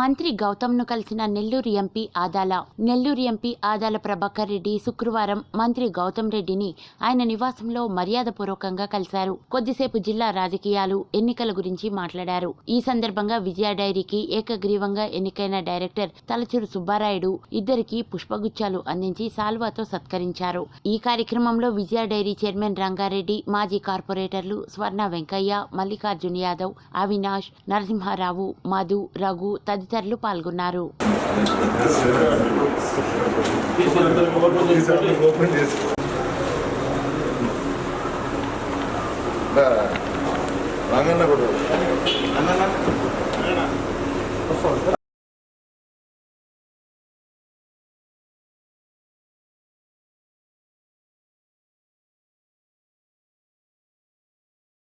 మంత్రి గౌతమ్ను కలిసిన నెల్లూరు ఎంపీ ఆదాల నెల్లూరు ఎంపీ ఆదాల ప్రభాకర్ రెడ్డి శుక్రవారం మంత్రి గౌతమ్ రెడ్డిని ఆయన నివాసంలో మర్యాదపూర్వకంగా కలిశారు. కొద్దిసేపు జిల్లా రాజకీయాలు ఎన్నికల గురించి మాట్లాడారు. ఈ సందర్భంగా విజయ డైరీకి ఏకగ్రీవంగా ఎన్నికైన డైరెక్టర్ తలచూరు సుబ్బారాయుడు ఇద్దరికి పుష్పగుచ్చాలు అందించి సాల్వాతో సత్కరించారు. ఈ కార్యక్రమంలో విజయ డైరీ చైర్మన్ రంగారెడ్డి మాజీ కార్పొరేటర్లు స్వర్ణ వెంకయ్య మల్లికార్జున్ యాదవ్ అవినాష్ నరసింహారావు మధు రఘు తదితరులు పాల్గొన్నారు. రంగన్న కూడా